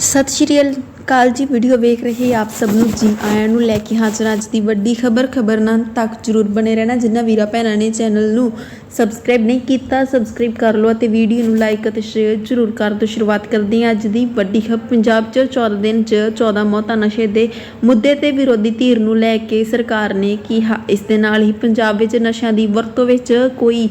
ਸਤਿ ਸ਼੍ਰੀ ਅਕਾਲ ਜੀ ਵੀਡੀਓ ਵੇਖ ਰਹੇ ਆਪ ਸਭ ਨੂੰ, ਜੀ ਆਇਆਂ ਨੂੰ ਲੈ ਕੇ ਹਾਜ਼ਰ ਅੱਜ ਦੀ ਵੱਡੀ ਖਬਰ। ਖਬਰ ਤੱਕ ਜਰੂਰ ਬਣੇ ਰਹਿਣਾ, ਜਿਨ੍ਹਾਂ ਵੀਰਾਂ ਭੈਣਾਂ ਨੇ ਚੈਨਲ ਨੂੰ ਸਬਸਕ੍ਰਾਈਬ ਨਹੀਂ ਕੀਤਾ ਸਬਸਕ੍ਰਾਈਬ ਕਰ ਲਓ ਅਤੇ ਵੀਡੀਓ ਨੂੰ ਲਾਈਕ ਅਤੇ ਸ਼ੇਅਰ ਜਰੂਰ ਕਰ ਦਿਓ। ਸ਼ੁਰੂਆਤ ਕਰਦੇ ਹਾਂ ਅੱਜ ਦੀ ਵੱਡੀ ਖਬਰ। ਪੰਜਾਬ 'ਚ 14 ਦਿਨ 'ਚ 14 ਮੌਤਾਂ, ਨਸ਼ੇ ਦੇ ਮੁੱਦੇ ਤੇ ਵਿਰੋਧੀ ਧਿਰ ਨੂੰ ਲੈ ਕੇ ਸਰਕਾਰ ਨੇ ਕਿਹਾ, ਇਸ ਦੇ ਨਾਲ ਹੀ ਪੰਜਾਬ ਵਿੱਚ ਨਸ਼ਿਆਂ ਦੀ ਵਰਤੋਂ ਵਿੱਚ ਕੋਈ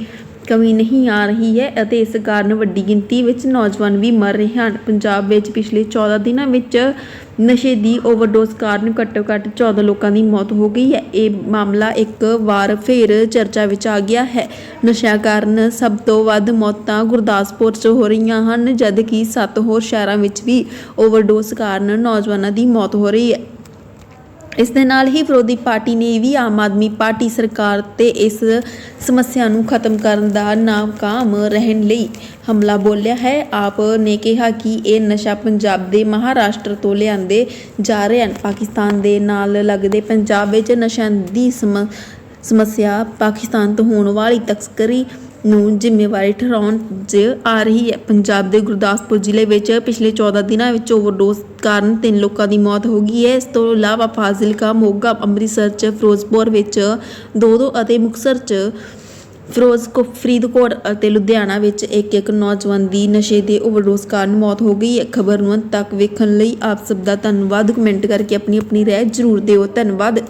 ਕਮੀ ਨਹੀਂ ਆ ਰਹੀ ਹੈ ਅਤੇ ਇਸ ਕਾਰਨ ਵੱਡੀ ਗਿਣਤੀ ਵਿੱਚ ਨੌਜਵਾਨ ਵੀ ਮਰ ਰਹੇ ਹਨ। ਪੰਜਾਬ ਵਿੱਚ ਪਿਛਲੇ 14 ਦਿਨਾਂ ਵਿੱਚ ਨਸ਼ੇ ਦੀ ਓਵਰਡੋਜ਼ ਕਾਰਨ ਘੱਟੋ-ਘੱਟ 14 ਲੋਕਾਂ ਦੀ ਮੌਤ ਹੋ ਗਈ ਹੈ। ਇਹ ਮਾਮਲਾ ਇੱਕ ਵਾਰ ਫਿਰ ਚਰਚਾ ਵਿੱਚ ਆ ਗਿਆ ਹੈ। ਨਸ਼ਿਆਂ ਕਾਰਨ ਸਭ ਤੋਂ ਵੱਧ ਮੌਤਾਂ ਗੁਰਦਾਸਪੁਰ 'ਚ ਹੋ ਰਹੀਆਂ ਹਨ, ਜਦਕਿ ਸੱਤ ਹੋਰ ਸ਼ਹਿਰਾਂ ਵਿੱਚ ਵੀ ਓਵਰਡੋਜ਼ ਕਾਰਨ ਨੌਜਵਾਨਾਂ ਦੀ ਮੌਤ ਹੋ ਰਹੀ ਹੈ। ਇਸ ਦੇ ਨਾਲ ਹੀ ਵਿਰੋਧੀ ਪਾਰਟੀ ਨੇ ਵੀ ਆਮ ਆਦਮੀ ਪਾਰਟੀ ਸਰਕਾਰ ਤੇ ਇਸ ਸਮੱਸਿਆ ਨੂੰ ਖਤਮ ਕਰਨ ਦਾ ਨਾਕਾਮ ਰਹਿਣ ਲਈ ਹਮਲਾ ਬੋਲਿਆ ਹੈ। ਆਪ ਨੇ ਕਿਹਾ ਕਿ ਇਹ ਨਸ਼ਾ ਪੰਜਾਬ ਦੇ ਮਹਾਰਾਸ਼ਟਰ ਤੋਂ ਲਿਆਂਦੇ ਜਾ ਰਹੇ ਹਨ। ਪਾਕਿਸਤਾਨ ਦੇ ਨਾਲ ਲੱਗਦੇ ਪੰਜਾਬ ਵਿੱਚ ਨਸ਼ਿਆਂ ਦੀ ਸਮ- ਸਮੱਸਿਆ ਪਾਕਿਸਤਾਨ ਤੋਂ ਹੋਣ ਵਾਲੀ ਤਸਕਰੀ ਨੂੰ ਜ਼ਿੰਮੇਵਾਰੀ ਠਹਿਰਾਉਣ 'ਚ ਆ ਰਹੀ ਹੈ। ਪੰਜਾਬ ਦੇ ਗੁਰਦਾਸਪੁਰ ਜ਼ਿਲ੍ਹੇ ਵਿੱਚ ਪਿਛਲੇ 14 ਦਿਨਾਂ ਵਿੱਚ ਓਵਰਡੋਜ਼ ਕਾਰਨ ਤਿੰਨ ਲੋਕਾਂ ਦੀ ਮੌਤ ਹੋ ਗਈ ਹੈ। ਇਸ ਤੋਂ ਇਲਾਵਾ ਫਾਜ਼ਿਲਕਾ, ਮੋਗਾ, ਅੰਮ੍ਰਿਤਸਰ 'ਚ, ਫਿਰੋਜ਼ਪੁਰ ਵਿੱਚ ਦੋ ਦੋ ਅਤੇ ਮੁਕਤਸਰ 'ਚ ਫਿਰੋਜ਼ਕੋ ਫਰੀਦਕੋਟ ਅਤੇ ਲੁਧਿਆਣਾ ਵਿੱਚ ਇੱਕ ਇੱਕ ਨੌਜਵਾਨ ਦੀ ਨਸ਼ੇ ਦੇ ਓਵਰਡੋਜ਼ ਕਾਰਨ ਮੌਤ ਹੋ ਗਈ ਹੈ। ਖਬਰ ਨੂੰ ਅੰਤ ਤੱਕ ਵੇਖਣ ਲਈ ਆਪ ਸਭ ਦਾ ਧੰਨਵਾਦ। ਕਮੈਂਟ ਕਰਕੇ ਆਪਣੀ ਆਪਣੀ ਰਾਏ ਜ਼ਰੂਰ ਦਿਓ। ਧੰਨਵਾਦ।